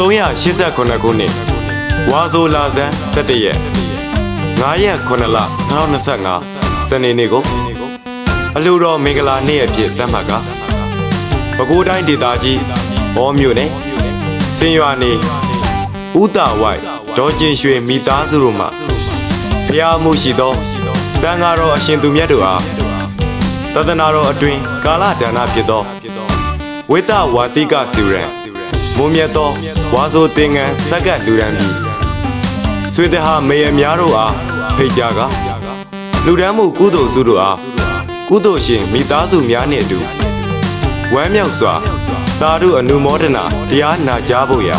1389ခုနှစ်ဝါဆိုလာဇန်17ရက်9ရက်9လ2025စနေနေ့ကိုအလှူတော်မင်္ဂလာနေ့အဖြစ်သတ်မှတ်ကပဲခူးတိုင်းဒေသကြီးဘောမြို့နယ်စင်ရွာနေဥတာဝိုက်ဒေါ်ကျင်ရွှေမိသားစုတို့မှဖျားမှုရှိသောတန်ဃာတော်အရှင်သူမြတ်တို့အားတသနာတော်အတွင်ကာလဒါနဖြစ်သောဝိတ္တဝါတိကစီရန် မုံမြတ်သောဝါဆိုတင်ငန်းဇက်ကလူရန်ပြီးဆွေတဟာမေယများတို့အားဖိတ်ကြားကလူရန်မှုကုသိုလ်စုတို့အားကုသိုလ်ရှင်မိသားစုများနှင့်အတူဝမ်းမြောက်စွာသာဓုအနုမောဒနာတရားနာကြားဖို့ရာ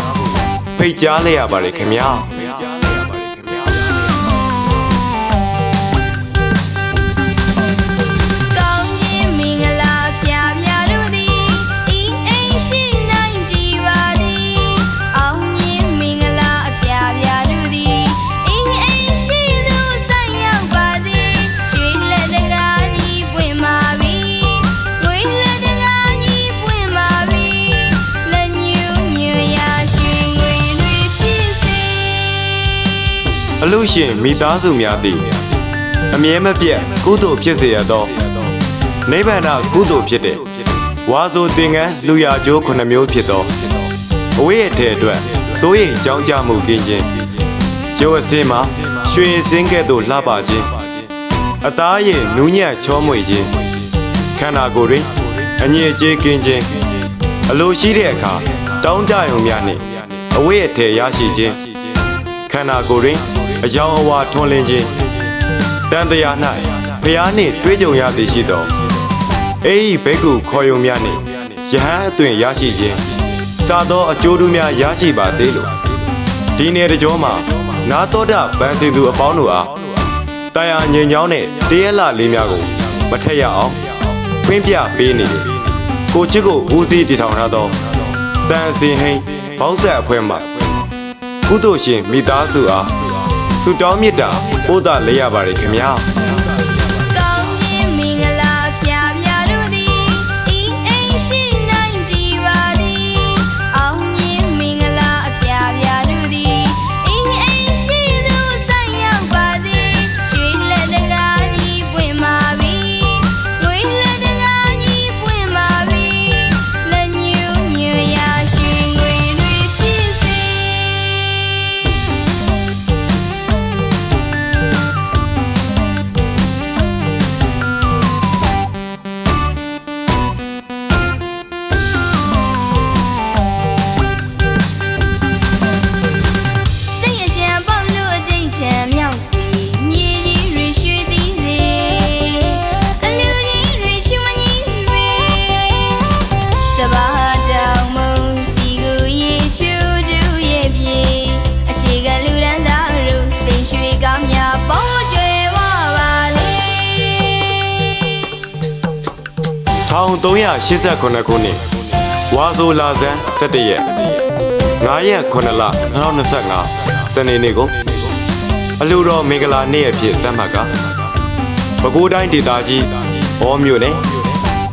ဖိတ်ကြားလိုက်ရပါတယ်ခင်ဗျာ အလူရှင်မိသားစုများသည်အမြဲမပြတ်ကုသိုလ်ဖြစ်စေရသောနိဗ္ဗာန်ကုသိုလ်ဖြစ်တဲ့ဝါဆိုတင်ငန်းလူရကျိုးခုနှစ်မျိုးဖြစ်သောအဝိရထဲအတွက်စိုးရိမ်ကြောင်းကြမှုကင်းခြင်းရုပ်အစင်းမှာရွှေစင်းကဲ့သို့လှပခြင်းအသားရည်နူးညံ့ချောမွေ့ခြင်းခန္ဓာကိုယ်တွင်အငြိအကျေးကင်းခြင်းအလိုရှိတဲ့အခါတောင်းတရုံများနှင့်အဝိရထဲရရှိခြင်းခန္ဓာကိုယ်တွင် အယောင်အဝါထွန်းလင်းခြင်းတန်တရား၌ဖျားနှင့်တွေ့ကြုံရသည်ရှိသောအေဤဘိက္ခုခေါ်ယုံများနှင့်ယဟန်အသွင်ရရှိခြင်းစသောအကျိုးတို့များရရှိပါစေလို့ဒီနေ့တကြောမှာနာတော်တာဗန်စင်သူအပေါင်းတို့အားတရားငြိမ်ချောင်းနဲ့တရက်လလေးများကိုမထက်ရအောင်ဖွင့်ပြပေးနေတယ်ကိုချစ်ကိုဦးစီးတည်ထောင်ထားသောတန်စင်ဟိန်းဘောက်ဆက်အဖွဲ့မှကုသိုလ်ရှင်မိသားစုအား ဆုတောင်းမေတ္တာပို့သလေးရပါတယ်ခင်ဗျာ 1389ခုနှစ်ဝါဆိုလာဇန်17ရက်9ရက်9လ2025စနေနေ့ကိုအလှူတော်မင်္ဂလာနေ့အဖြစ်သတ်မှတ်ကပဲခူးတိုင်းဒေသကြီးဘောမြို့နယ်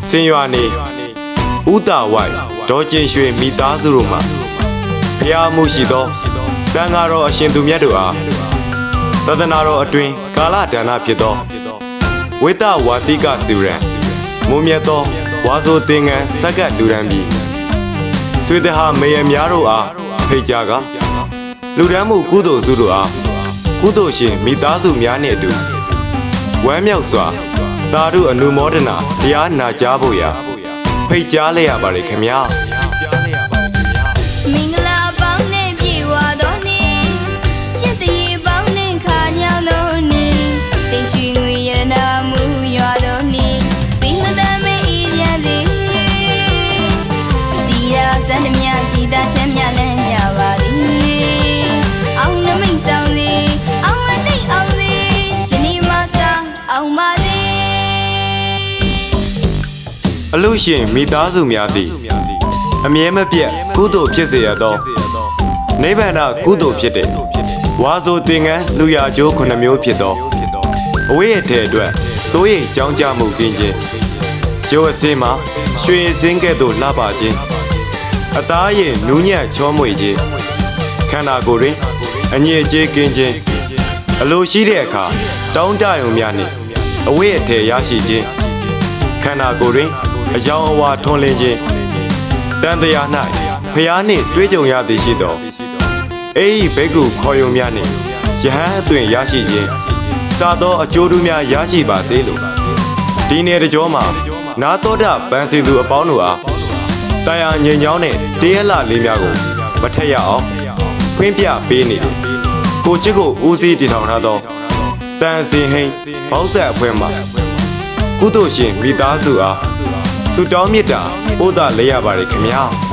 စင်ရွာနေဥတာဝိုက်ဒေါ်ကျင်ရွှေမိသားစုတို့မှဖျားမှုရှိသောတန်ဃာတော်အရှင်သူမြတ်တို့အားသဒနာတော်အတွင်ကာလဒါနဖြစ်သောဝိတ္တဝါတိကစီရန်မုံမြတ်သော ဝါဆိုတင်ငန်းဇက်ကလူရန်ပြီးဆွေတဟာမေယများတို့အားဖိတ်ကြားကလူရန်မှုကုသိုလ်စုတို့အားကုသိုလ်ရှင်မိသားစုများနှင့်အတူဝမ်းမြောက်စွာသာဓုအနုမောဒနာတရားနာကြားဖို့ရာဖိတ်ကြားလိုက်ရပါတယ်ခင်ဗျာ အလူရှင်မိသားစုများသည်အမြဲမပြတ်ကုသိုလ်ဖြစ်စေရသောနိဗ္ဗာန်ကုသိုလ်ဖြစ်တဲ့ဝါဆိုတင်ငန်းလူရကျိုးခုနှစ်မျိုးဖြစ်သောအဝိရထဲအတွက်စိုးရိမ်ကြောင်းကြမှုကင်းခြင်းကျိုးအစင်းမှာရွှေစင်းကဲ့သို့လှပခြင်းအသားရည်နူးညံ့ချောမွေခြင်းခန္ဓာကိုယ်တွင်အငြိအကျေးကင်းခြင်းအလိုရှိတဲ့အခါတောင်းတရုံများနှင့်အဝိအထည်ရရှိခြင်းခန္ဓာကိုယ်တွင် အယောင်အဝါထွန်းလင်းခြင်းတန်တရား၌ဖျားနှင့်တွေ့ကြုံရသည်ရှိသောအေဤဘိက္ခုခေါ်ယုံများနှင့်ယဟန်အသွင်ရရှိခြင်းစသောအကျိုးတူးများရရှိပါစေလို့ဒီနေ့တကြောမှာနာတော်တာပန်းစင်သူအပေါင်းတို့အားတရားငြိမ်ချောင်းနဲ့တရားလာလေးများကိုမထက်ရအောင်ဖွင့်ပြပေးနေတယ်ကိုချစ်ကိုဦးစီးတည်ထောင်ထားသောတန်စင်ဟိန်ဘောက်ဆက်အဖွဲ့မှကုသိုလ်ရှင်မိသားစုအား ဆုတောင်းမေတ္တာပို့သလဲရပါတယ်ခင်ဗျာ